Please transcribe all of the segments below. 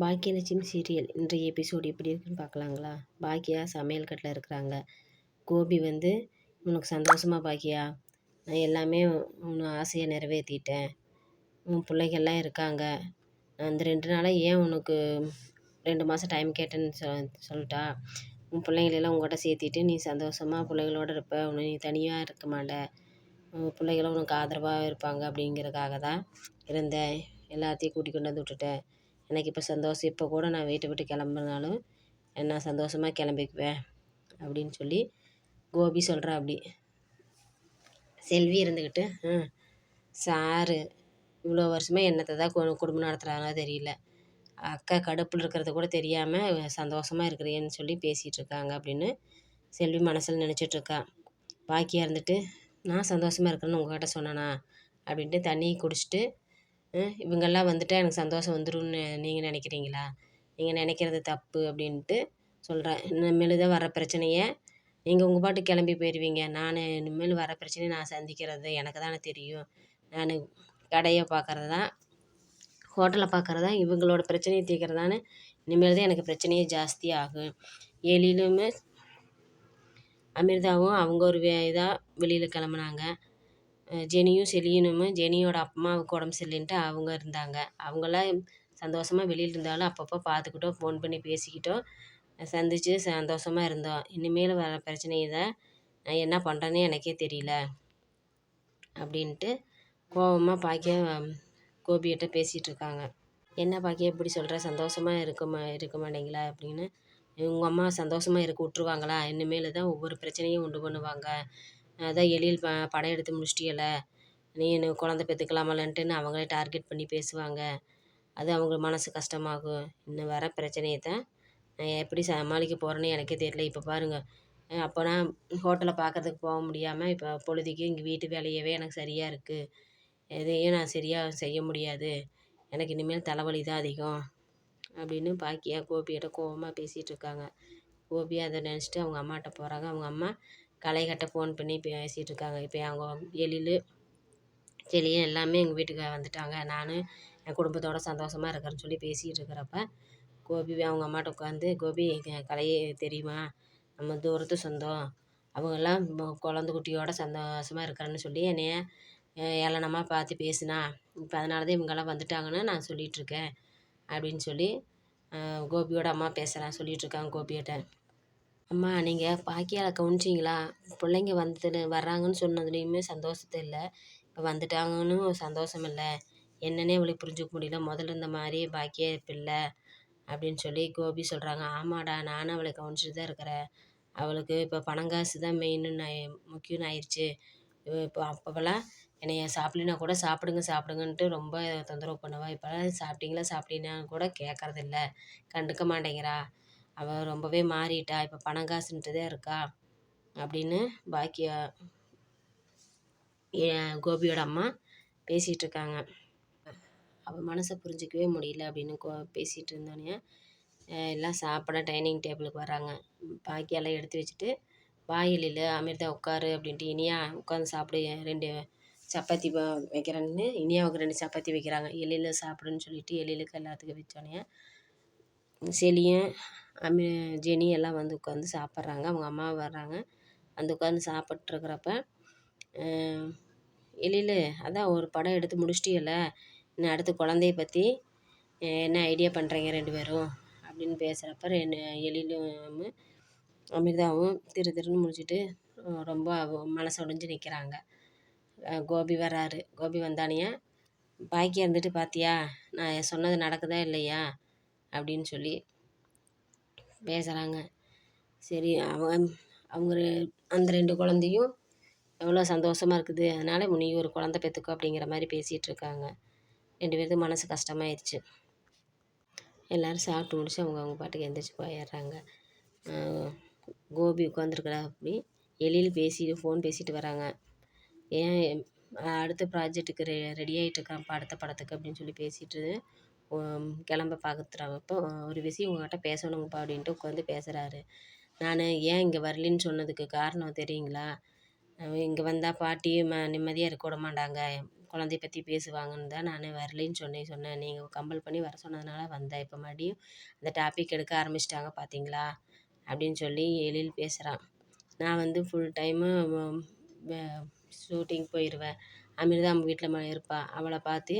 Baakiyalakshmi serial இன்றைய episode எப்படி இருக்குன்னு பார்க்கலாங்களா பாக்கியா சமையல் கட்டில் இருக்கிறாங்க. கோபி வந்து உனக்கு சந்தோஷமா பாக்கியா? நான் எல்லாமே உன் ஆசையை நிறைவேற்றிட்டேன் உன் பிள்ளைகள்லாம் இருக்காங்க. நான் அந்த ரெண்டு நாளாக ஏன் உனக்கு ரெண்டு மாதம் டைம் கேட்டேன்னு சொ சொல்லிட்டா? உன் பிள்ளைங்களெல்லாம் உங்கள்கிட்ட சேர்த்திட்டு நீ சந்தோஷமாக பிள்ளைகளோடு இருப்ப. உன்னை நீ தனியாக இருக்க மாட்ட. உன் பிள்ளைகளும் உனக்கு ஆதரவாக இருப்பாங்க. அப்படிங்கிறதுக்காக தான் இருந்தேன். எல்லாத்தையும் கூட்டிக் கொண்டு வந்து விட்டுட்டேன். எனக்கு இப்போ சந்தோஷம். இப்போ கூட நான் வீட்டை விட்டு கிளம்புனாலும் நான் சந்தோஷமாக கிளம்பிக்குவேன் அப்படின்னு சொல்லி கோபி சொல்கிறா அப்படி செல்வி இருந்துக்கிட்டு ம் சாரு இவ்வளோ வருஷமாக என்னத்தை தான் குடும்பம் நடத்துகிறாங்களோ தெரியல. அக்கா கடுப்பில் இருக்கிறத கூட தெரியாமல் சந்தோஷமாக இருக்கிறேன்னு சொல்லி பேசிகிட்டு இருக்காங்க அப்படின்னு செல்வி மனசில் நினச்சிட்ருக்கா பாக்கியாக இருந்துட்டு நான் சந்தோஷமாக இருக்கிறேன்னு உங்ககிட்ட சொன்னேனா? அப்படின்ட்டு தண்ணி குடிச்சிட்டு இவங்கெல்லாம் வந்துட்டால் எனக்கு சந்தோஷம் வந்துடும்னு நீங்கள் நினைக்கிறீங்களா? நீங்கள் நினைக்கிறது தப்பு அப்படின்ட்டு சொல்கிறேன் இனிமேல் தான் வர பிரச்சனையை நீங்கள் உங்கள் பாட்டுக்கு கிளம்பி போயிடுவீங்க நான் இனிமேல் வர பிரச்சனையை நான் சந்திக்கிறது எனக்கு தானே தெரியும். நான் கடையை பார்க்குறது தான் ஹோட்டலை பார்க்குறது தான் இவங்களோட பிரச்சனையை தீர்க்கறதான்னு இனிமேல் தான் எனக்கு பிரச்சனையே ஜாஸ்தி ஆகும். ஏழிலுமே அமிர்தாவும் அவங்க ஒரு வே இதாக வெளியில் கிளம்புனாங்க. ஜெனியும் செலியனும் ஜெனியோட அம்மாவுக்கு உடம்பு சரியில்லைன்ட்டு அவங்க இருந்தாங்க. அவங்களாம் சந்தோஷமாக வெளியில் இருந்தாலும் அப்பப்போ பார்த்துக்கிட்டோம் ஃபோன் பண்ணி பேசிக்கிட்டோம். சந்தித்து சந்தோஷமாக இருந்தோம். இனிமேல் வர பிரச்சனையை தான் நான் என்ன பண்ணுறேன்னே எனக்கே தெரியல. அப்படின்ட்டு கோபமாக பாக்கியா கோபிகிட்ட பேசிகிட்டு இருக்காங்க. என்ன பாக்கியா இப்படி சொல்கிற சந்தோஷமாக இருக்க மா இருக்க மாட்டேங்களா அப்படின்னு. உங்கள் அம்மா சந்தோஷமாக இருக்க விட்ருவாங்களா இனிமேல் தான் ஒவ்வொரு பிரச்சனையும் உண்டு பண்ணுவாங்க. அதான் எழில் ப படம் எடுத்து முடிச்சிட்டியல்ல நீ இன்னும் குழந்த பெற்றுக்கலாமலன்ட்டுன்னு அவங்களே டார்கெட் பண்ணி பேசுவாங்க. அது அவங்க மனசு கஷ்டமாகும். இன்னும் வர பிரச்சனையை தான் நான் எப்படி சமாளிக்க போகிறேன்னு எனக்கே தெரியல. இப்போ பாருங்கள் அப்போனா ஹோட்டலில் பார்க்குறதுக்கு போக முடியாமல் இப்போ பொழுதுக்கு இங்கே வீட்டு வேலையவே எனக்கு சரியாக இருக்குது எதையும் நான் சரியாக செய்ய முடியாது. எனக்கு இனிமேல் தலைவலி தான் அதிகம் அப்படின்னு பாக்கியா கோபிகிட்ட கோபமாக பேசிகிட்டு இருக்காங்க. கோபி அதை நினச்சிட்டு அவங்க அம்மாட்ட போகிறாங்க அவங்க அம்மா கலைக்கட்ட ஃபோன் பண்ணி பேசிகிட்டு இருக்காங்க. இப்போ அவங்க எழில் செலியன் எல்லாமே எங்கள் வீட்டுக்கு வந்துட்டாங்க. நான் என் குடும்பத்தோட சந்தோஷமாக இருக்கிறேன்னு சொல்லி பேசிகிட்டு இருக்கிறப்ப கோபி அவங்க அம்மாட்ட உட்காந்து கோபி கலையை தெரியுமா? நம்ம தூரத்து சொந்தம். அவங்கெல்லாம் குழந்த குட்டியோட சந்தோஷமாக இருக்கிறேன்னு சொல்லி என்னைய ஏளனமாக பார்த்து பேசினா. இப்போ அதனால தான் இவங்கெல்லாம் வந்துட்டாங்கன்னு நான் சொல்லிகிட்ருக்கேன் அப்படின்னு சொல்லி கோபியோட அம்மா பேசுகிறேன் சொல்லிகிட்ருக்காங்க கோபியிட்ட அம்மா நீங்கள் பாக்கியாவை கவனிச்சிங்களா? பிள்ளைங்க வந்தது வர்றாங்கன்னு சொன்னதுலேயுமே சந்தோஷத்தை இல்லை. இப்போ வந்துட்டாங்கன்னு சந்தோஷம் இல்லை. என்னன்னே அவளுக்கு புரிஞ்சுக்க முடியல. முதல்ல இருந்த மாதிரி பாக்கியா இப்போ இல்லை அப்படின்னு சொல்லி கோபி சொல்கிறாங்க ஆமாடா நானும் அவளை கவனிச்சிட்டு தான் இருக்கிறேன். அவளுக்கு இப்போ பணங்காசு தான் மெயின்னு முக்கியம்னு ஆயிடுச்சு இப்போ அப்போலாம் என்னைய சாப்பிடலனா கூட சாப்பிடுங்க சாப்பிடுங்கன்ட்டு ரொம்ப தொந்தரவு பண்ணுவாள் இப்போலாம் சாப்பிட்டீங்களா சாப்பிட்டீங்களான்னு கூட கேட்கறதில்ல கண்டுக்க மாட்டேங்கிறா. அவள் ரொம்பவே மாறிட்டா. இப்போ பணம் காசுன்ட்டு தான் இருக்கா? அப்படின்னு பாக்கியா கோபியோட அம்மா பேசிகிட்டு இருக்காங்க அவள் மனசை புரிஞ்சிக்கவே முடியல அப்படின்னு கோ பேசிகிட்டு இருந்தோன்னே எல்லாம் சாப்பிட டைனிங் டேபிளுக்கு வராங்க பாக்கியெல்லாம் எடுத்து வச்சுட்டு வாயிலில் அமிர்தா உட்காரு அப்படின்ட்டு இனியா உட்காந்து சாப்பிடு ரெண்டு சப்பாத்தி வைக்கிறேன்னு இனியாவுக்கு ரெண்டு சப்பாத்தி வைக்கிறாங்க. எளியில் சாப்பிடுன்னு சொல்லிட்டு எழிலுக்கு எல்லாத்துக்கும் வச்சோன்னே செலியும் அம்மி ஜெனி எல்லாம் வந்து உட்காந்து சாப்பிட்றாங்க. அவங்க அம்மா வர்றாங்க. வந்து உட்காந்து சாப்பிட்ருக்குறப்ப எழில் அதான் ஒரு படம் எடுத்து முடிச்சிட்டியல்ல? இன்னும் அடுத்து குழந்தைய பற்றி என்ன ஐடியா பண்ணுறீங்க ரெண்டு பேரும்? அப்படின்னு பேசுகிறப்ப ரெண்டு எழிலும் அமிர்தாவும் திரு திருன்னு முடிச்சுட்டு ரொம்ப மனசு உடஞ்சி நிற்கிறாங்க கோபி வராரு கோபி வந்தானியா? பாக்கியா இருந்துட்டு பார்த்தியா நான் சொன்னது நடக்குதா இல்லையா? அப்படின்னு சொல்லி பேசுகிறாங்க சரி அவன் அவங்க அந்த ரெண்டு குழந்தையும் எவ்வளோ சந்தோஷமாக இருக்குது? அதனால் நீ ஒரு குழந்த பெற்றுக்கோ அப்படிங்கிற மாதிரி பேசிகிட்டு இருக்காங்க. ரெண்டு பேருக்கும் மனசு கஷ்டமாயிருச்சு. எல்லோரும் சாப்பிட்டு முடிச்சு அவங்க அவங்க பாட்டுக்கு எந்திரிச்சு போயிடுறாங்க. கோபி உட்காந்துருக்குறா அப்படி. எழில் பேசிட்டு ஃபோன் பேசிட்டு வராங்க. ஏன் அடுத்த ப்ராஜெக்ட்டுக்கு ரெ ரெடி ஆகிட்டு ஆகிட்டுருக்கான்ப்பா அடுத்த படத்துக்கு அப்படின்னு சொல்லி பேசிட்டு கிளம்ப பார்க்குறப்போ ஒரு விஷயம் உங்கள்கிட்ட பேசணுங்கப்பா அப்படின்ட்டு உட்காந்து பேசுகிறாரு நான் ஏன் இங்கே வரலின்னு சொன்னதுக்கு காரணம் தெரியுங்களா? இங்கே வந்தால் பாட்டி ம நிம்மதியாக இருக்க விட மாட்டாங்க. குழந்தைய பற்றி பேசுவாங்கன்னு தான் நான் வரலைன்னு சொல்லி சொன்னேன். நீங்கள் கம்பல் பண்ணி வர சொன்னதுனால வந்தேன். இப்போ மறுபடியும் அந்த டாபிக் எடுக்க ஆரம்பிச்சிட்டாங்க பார்த்தீங்களா அப்படின்னு சொல்லி எழில் பேசுகிறான் நான் வந்து ஃபுல் டைமு ஷூட்டிங் போயிடுவேன் அமிர்தா அவங்க வீட்டில் இருப்பாள் அவளை பார்த்து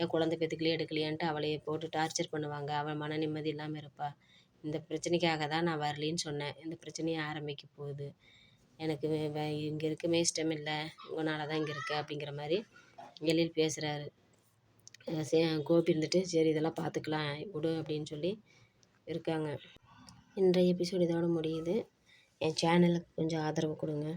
என் குழந்தை பெற்றுக்கலையே எடுக்கலையான்ட்டு அவளையே போட்டு டார்ச்சர் பண்ணுவாங்க. அவள் மன நிம்மதி இல்லாமல் இருப்பாள் இந்த பிரச்சனைக்காக தான் நான் வரலின்னு சொன்னேன். இந்த பிரச்சனையை ஆரம்பிக்க போகுது. எனக்கு இங்கே இருக்கமே இஷ்டம் இல்லை. உங்களால தான் இங்கே இருக்க அப்படிங்கிற மாதிரி எழில் பேசுகிறாரு கோபி இருந்துட்டு சரி இதெல்லாம் பார்த்துக்கலாம். விடு அப்படின்னு சொல்லி இருக்காங்க. இன்றைய எபிசோடு இதோட முடியுது. என் சேனலுக்கு கொஞ்சம் ஆதரவு கொடுங்க.